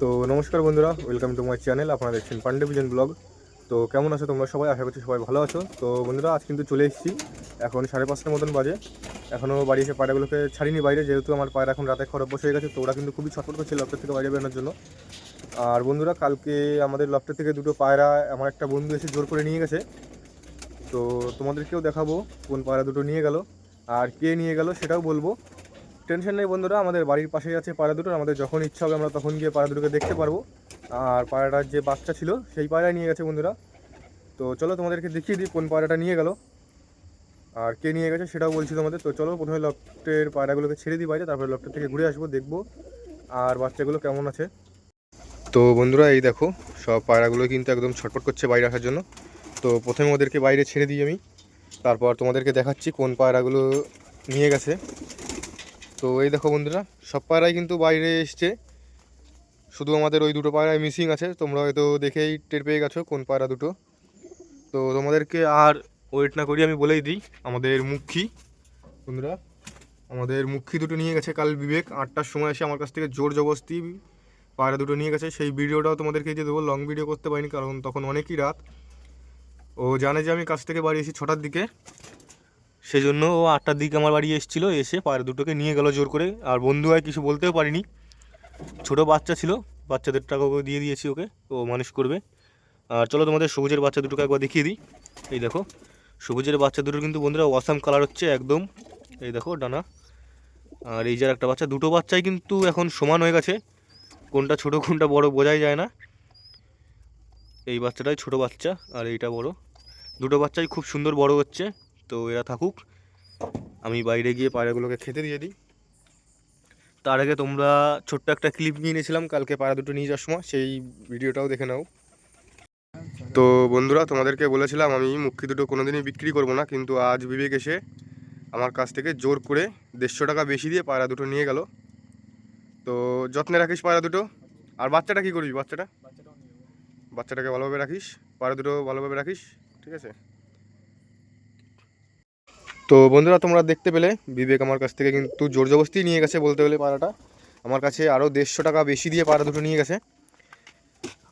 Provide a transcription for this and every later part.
তো নমস্কার বন্ধুরা ওয়েলকাম টু মাই চ্যানেল আপনারা দেখছেন পান্ডে ভিজন ব্লগ তো কেমন আছো তোমরা সবাই? আশা করছি সবাই ভালো আছো। তো বন্ধুরা, আজ কিন্তু চলে এসেছি। এখন সাড়ে পাঁচটার মতন বাজে। এখনও বাড়ি এসে পায়রাগুলোকে ছাড়িনি বাইরে, যেহেতু আমার পায়রা এখন রাতে খরব বসে গেছে, তো ওরা কিন্তু খুবই ছটফট করছে লফটের থেকে বাইরে বেরোনোর জন্য। আর বন্ধুরা, কালকে আমাদের লফটের থেকে দুটো পায়রা আমার একটা বন্ধু এসে জোর করে নিয়ে গেছে। তো তোমাদেরকেও দেখাবো কোন পায়রা দুটো নিয়ে গেল, আর কে নিয়ে গেল সেটাও বলব। টেনশন নেই বন্ধুরা, আমাদের বাড়ির পাশেই আছে পায়রা দুটো আমাদের যখন ইচ্ছা হবে আমরা তখন গিয়ে পায়রা দুটোকে দেখতে পারব। আর পায়রাটার যে বাচ্চা ছিল, সেই পায়রা নিয়ে গেছে বন্ধুরা। তো চলো তোমাদেরকে দেখিয়ে দিই কোন পায়রাটা নিয়ে গেল, আর কে নিয়ে গেছে সেটাও বলছি তোমাদের। তো চলো প্রথমে লফটের পায়রাগুলোকে ছেড়ে দিই বাইরে, তারপরে লফটের থেকে ঘুরে আসব, দেখব আর বাচ্চাগুলো কেমন আছে। তো বন্ধুরা, এই দেখো, সব পায়রাগুলো কিন্তু একদম ছটফট করছে বাইরে আসার জন্য। তো প্রথমে ওদেরকে বাইরে ছেড়ে দিই আমি, তারপর তোমাদেরকে দেখাচ্ছি কোন পায়রাগুলো নিয়ে গেছে। তো এই দেখো বন্ধুরা, সব পায়রাই কিন্তু বাইরে এসছে। শুধু আমাদের ওই দুটো পায়রায় মিসিং আছে, তোমরা হয়তো দেখেই টের পেয়ে গেছো কোন পায়রা দুটো। তো তোমাদেরকে আর ওয়েট না করি, আমি বলেই দিই, আমাদের মুখী, বন্ধুরা, আমাদের মুখী দুটো নিয়ে গেছে কাল বিবেক। আটটার সময় এসে আমার কাছ থেকে জোর জবস্তি পায়রা দুটো নিয়ে গেছে। সেই ভিডিওটাও তোমাদেরকে দিয়ে দেবো লং ভিডিও করতে পারিনি, কারণ তখন অনেকই রাত। ও জানে যে আমি কাছ থেকে বাড়ি এসেছি ছটার দিকে। সেই জন্য ও আটটার দিকে আমার বাড়ি এসেছিল, এসে পায়রা দুটোকে নিয়ে গেল জোর করে। আর বন্ধু হয় কিছু বলতেও পারিনি। ছোট বাচ্চা ছিল, বাচ্চাদের টাকা ওকে দিয়ে দিয়েছি ওকে, ও মানুষ করবে। আর চলো তোমাদের সবুজের বাচ্চা দুটোকে একবার দেখিয়ে দিই। এই দেখো, সবুজের বাচ্চা দুটো কিন্তু বন্ধুরা ওয়াসাম কালার হচ্ছে একদম। এই দেখো, ডানা। আর এই যার একটা বাচ্চা, দুটো বাচ্চাই কিন্তু এখন সমান হয়ে গেছে। কোনটা ছোট, কোনটা বড় বোঝাই যায় না। এই বাচ্চাটাই ছোট বাচ্চা, আর এইটা বড়। দুটো বাচ্চাই খুব সুন্দর বড় হচ্ছে। তো এরা থাকুক, আমি বাইরে গিয়ে পায়রাগুলোকে খেতে দিয়ে দিই। তার আগে তোমরা ছোট্ট একটা ক্লিপ নিয়ে নিয়েছিলাম, কালকে পায়রা দুটো নিয়ে যাওয়ার সময়, সেই ভিডিওটাও দেখে নাও। তো বন্ধুরা, তোমাদেরকে বলেছিলাম, আমি মুখী দুটো কোনোদিনই বিক্রি করব না, কিন্তু আজ বিবেক এসে আমার কাছ থেকে জোর করে দেড়শো টাকা বেশি দিয়ে পায়রা দুটো নিয়ে গেল। তো যত্নে রাখিস পায়রা দুটো। আর বাচ্চাটা কী করবি, বাচ্চাটা? বাচ্চাটাকে ভালোভাবে রাখিস, পায়রা দুটো ভালোভাবে রাখিস, ঠিক আছে? তো বন্ধুরা, তোমরা দেখতে পেলে, বিবেক আমার কাছ থেকে কিন্তু জোর জবস্তি নিয়ে গেছে বলতে গেলে পাড়াটা। আমার কাছে আরও দেড়শো টাকা বেশি দিয়ে পাড়া দুটো নিয়ে গেছে।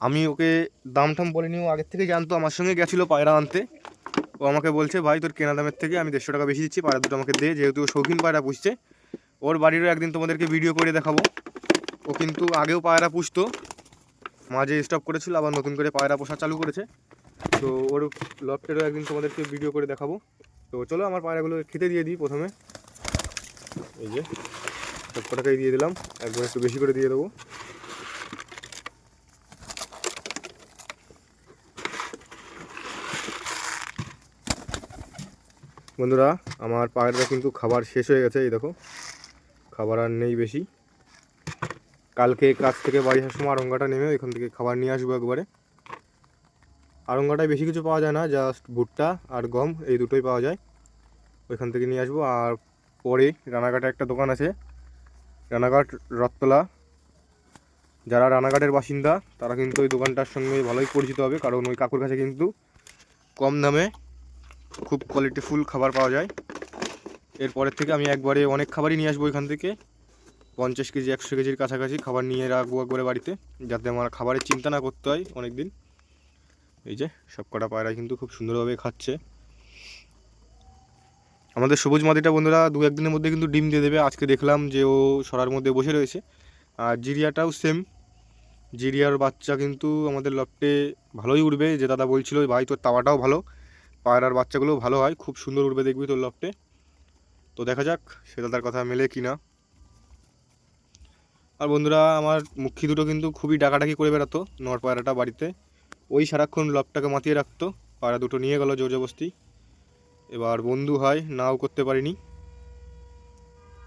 আমি ওকে দাম টাম বলিনি ও আগের থেকে জানতো, আমার সঙ্গে গেছিল পায়রা আনতে। ও আমাকে বলছে, ভাই, তোর কেনা দামের থেকে আমি দেড়শো টাকা বেশি দিচ্ছি পায়রা দুটো আমাকে দে, যেহেতু ও শৌখিন পায়রা পুষছে। ওর বাড়িরও একদিন তোমাদেরকে ভিডিও করে দেখাবো। ও কিন্তু আগেও পায়রা পুষতো, মাঝে স্টপ করেছিল, আবার নতুন করে পায়রা পোষা চালু করেছে। তো ওর লফটেরও একদিন তোমাদেরকে ভিডিও করে দেখাবো। তো চলো আমার পায়রাগুলো খেতে দিয়ে দিই প্রথমে। এই যে কটাকাই দিয়ে দিলাম। একবার একটু বেশি করে দিয়ে দেবো। বন্ধুরা, আমার পায়রাটা কিন্তু খাবার শেষ হয়ে গেছে, এই দেখো। খাবার আর নেই বেশি। কালকে কাজ থেকে বাড়ি আসার সময় আরঙ্গাটা নেমে ওইখান থেকে খাবার নিয়ে আসব একবারে। আরঙ্গাটায় বেশি কিছু পাওয়া যায় না জাস্ট ভুট্টা আর গম, এই দুটোই পাওয়া যায়। ওইখান থেকে নিয়ে আসব। আর পরে রানাঘাটে একটা দোকান আছে, রানাঘাট রথতলা যারা রানাঘাটের বাসিন্দা, তারা কিন্তু ওই দোকানটার সঙ্গে ভালোই পরিচিত হবে, কারণ ওই কাকুর কাছে কিন্তু কম দামে খুব কোয়ালিটিফুল খাবার পাওয়া যায়। এরপরের থেকে আমি একবারে অনেক খাবারই নিয়ে আসব ওইখান থেকে। পঞ্চাশ কেজি, একশো কেজির কাছাকাছি খাবার নিয়ে রাখব একবারে বাড়িতে, যাতে আমার খাবারের চিন্তা না করতে হয় অনেক দিন এই যে সব কটা পায়রা কিন্তু খুব সুন্দরভাবে খাচ্ছে। আমাদের সবুজ মাদিটা বন্ধুরা দু একদিনের মধ্যে কিন্তু ডিম দিয়ে দেবে। আজকে দেখলাম যে ও সরার মধ্যে বসে রয়েছে। আর জিরিয়াটাও সেম জিরিয়ার বাচ্চা কিন্তু আমাদের লফটে ভালোই উঠবে যে দাদা বলছিল, ভাই, তোর তাওয়াটাও ভালো। পায়রার বাচ্চাগুলো ভালো হয়। খুব সুন্দর উঠবে দেখবি তোর লফটে তো দেখা যাক সে দাদার কথা মেলে কি না আর বন্ধুরা, আমার মুখী দুটো কিন্তু খুবই ডাকাডাকি করে বেড়াতো, নর পায়রাটা বাড়িতে। ওই সারাক্ষণ লফটাকে মাতিয়ে রাখতো। পায়রা দুটো নিয়ে গেল জোর জবস্তি এবার বন্ধু হয়, নাও করতে পারিনি।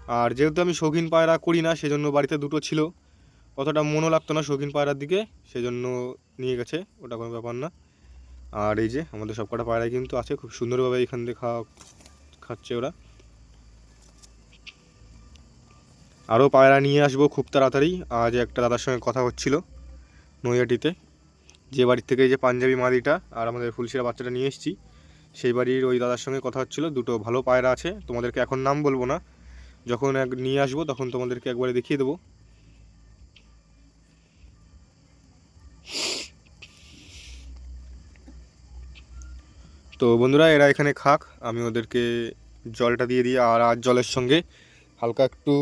আর যেহেতু আমি শৌখিন পায়রা করি না, সেজন্য বাড়িতে দুটো ছিল। অতটা মনও লাগতো না শৌখিন পায়রার দিকে, সেজন্য নিয়ে গেছে, ওটা কোনো ব্যাপার না। আর এই যে, আমাদের সব কটা পায়রাই কিন্তু আছে, খুব সুন্দরভাবে এখান থেকে খাওয়া, খাচ্ছে ওরা। আরও পায়রা নিয়ে আসব খুব তাড়াতাড়ি। আজ একটা দাদার সঙ্গে কথা হচ্ছিল নৈয়াটিতে যে বাড়ির থেকে যে পাঞ্জাবি মাদিটা আর আমাদের ফুলশিরা বাচ্চাটা নিয়ে এসেছি, সেই বাড়ির ওই দাদার সঙ্গে কথা হচ্ছিল, দুটো ভালো পায়রা আছে, তোমাদেরকে এখন নাম বলব না। যখন এক নিয়ে আসব, তখন তোমাদেরকে একবারে দেখিয়ে দেবো। তো বন্ধুরা, এরা এখানে খাক, আমি ওদেরকে জলটা দিয়ে দিই, আর আর জলের সঙ্গে হালকা একটু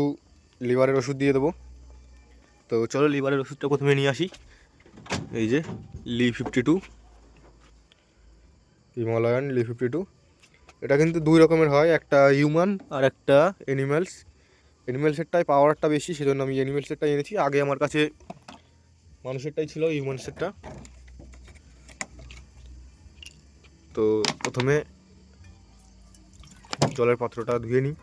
লিভারের ওষুধ দিয়ে দেবো। তো চলো লিভারের ওষুধটা প্রথমে নিয়ে আসি। এই যে লি ফিফটি টু হিমালয়ান লি ফিফটি টু এটা কিন্তু দুই রকমের হয়, একটা হিউম্যান আর একটা অ্যানিম্যালস অ্যানিম্যালসেরটাই পাওয়ারটা বেশি, সেজন্য আমি অ্যানিম্যালসেরটাই এনেছি। আগে আমার কাছে মানুষেরটাই ছিল হিউম্যানসেরটা তো প্রথমে জলের পাত্রটা ধুয়ে নিই।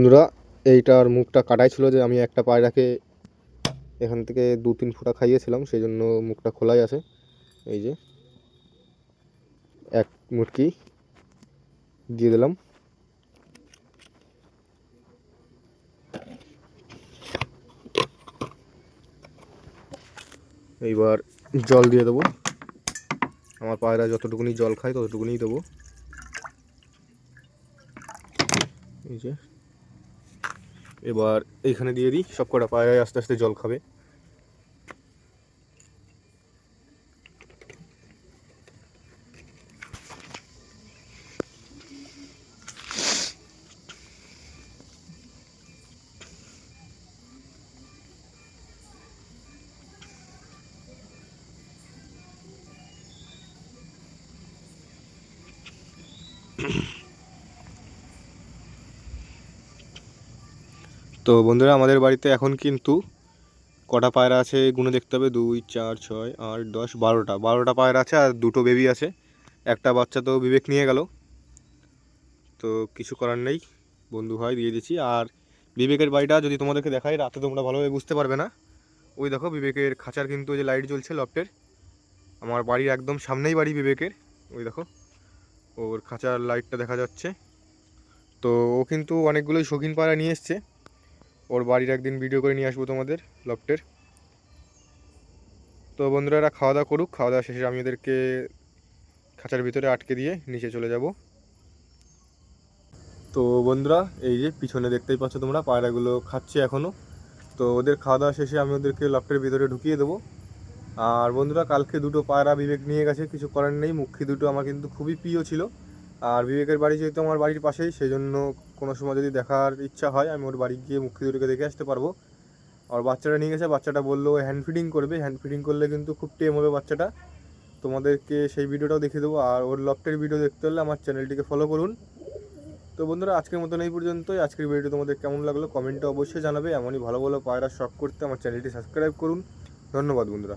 বন্ধুরা, এইটার মুখটা কাটাই ছিল যে আমি একটা পায়রাকে এখান থেকে দু তিন ফোঁটা খাইয়েছিলাম, সেই জন্য মুখটা খোলাই আছে। এই যে, এক মুটকি দিয়ে দিলাম। এইবার জল দিয়ে দেবো। আমার পায়রা যতটুকুনি জল খায় ততটুকুনি দেবো। এই যে এবার এইখানে দিয়ে দিই সব কটা পায়ে আস্তে আস্তে জল খাবে। তো বন্ধুরা আমাদের বাড়িতে এখন কিন্তু কটা পায়রা আছে গুনে দেখতে হবে। দুই, চার, ছয়, আট, দশ, বারোটা। বারোটা পায়রা আছে আর দুটো বেবি আছে। একটা বাচ্চা তো বিবেক নিয়ে গেল। তো কিছু করার নেই। বন্ধু হয় দিয়ে দিচ্ছি। আর বিবেকের বাড়িটা যদি তোমাদেরকে দেখাই, রাতে তোমরা ভালোভাবে বুঝতে পারবে না। ওই দেখো বিবেকের খাঁচার কিন্তু ওই যে লাইট জ্বলছে লফটের আমার বাড়ির একদম সামনেই বাড়ি বিবেকের। ওই দেখো, ওর খাঁচার লাইটটা দেখা যাচ্ছে। তো ও কিন্তু অনেকগুলোই শৌখিন পায়রা নিয়ে এসছে। ওর বাড়ির একদিন ভিডিও করে নিয়ে আসব তোমাদের লফটের তো বন্ধুরা, এরা খাওয়া দাওয়া করুক, খাওয়া দাওয়া শেষে আমি ওদেরকে খাঁচার ভিতরে আটকে দিয়ে নিচে চলে যাব। তো বন্ধুরা, এই যে পিছনে দেখতেই পাচ্ছ তোমরা, পায়রাগুলো খাচ্ছে এখনও তো ওদের খাওয়া দাওয়া শেষে আমি ওদেরকে লফটের ভিতরে ঢুকিয়ে দেবো। আর বন্ধুরা, কালকে দুটো পায়রা বিবেক নিয়ে গেছে, কিছু করার নেই। মুখী দুটো আমার কিন্তু খুবই প্রিয় ছিল। আর বিবেকের বাড়ি যেহেতু আমার বাড়ির পাশেই সেই জন্য কোনো সময় যদি দেখার ইচ্ছা হয়, আমি ওর বাড়ি গিয়ে মুখী দুটোকে দেখে আসতে পারব। আর বাচ্চাটা নিয়ে গেছে, বাচ্চাটা বলল হ্যান্ড ফিডিং করবে। হ্যান্ড ফিডিং করলে কিন্তু খুব টেম হবে বাচ্চাটা। তোমাদেরকে সেই ভিডিওটাও দেখিয়ে দেবো। আর ওর লফটের ভিডিও দেখতে হলে আমার চ্যানেলটিকে ফলো করুন। তো বন্ধুরা, আজকের মতন এই পর্যন্তই। আজকের ভিডিও তোমাদের কেমন লাগল কমেন্টে অবশ্যই জানাবে। এমনই ভালো ভালো পায়রা শখ করতে আমার চ্যানেলটি সাবস্ক্রাইব করুন। ধন্যবাদ বন্ধুরা।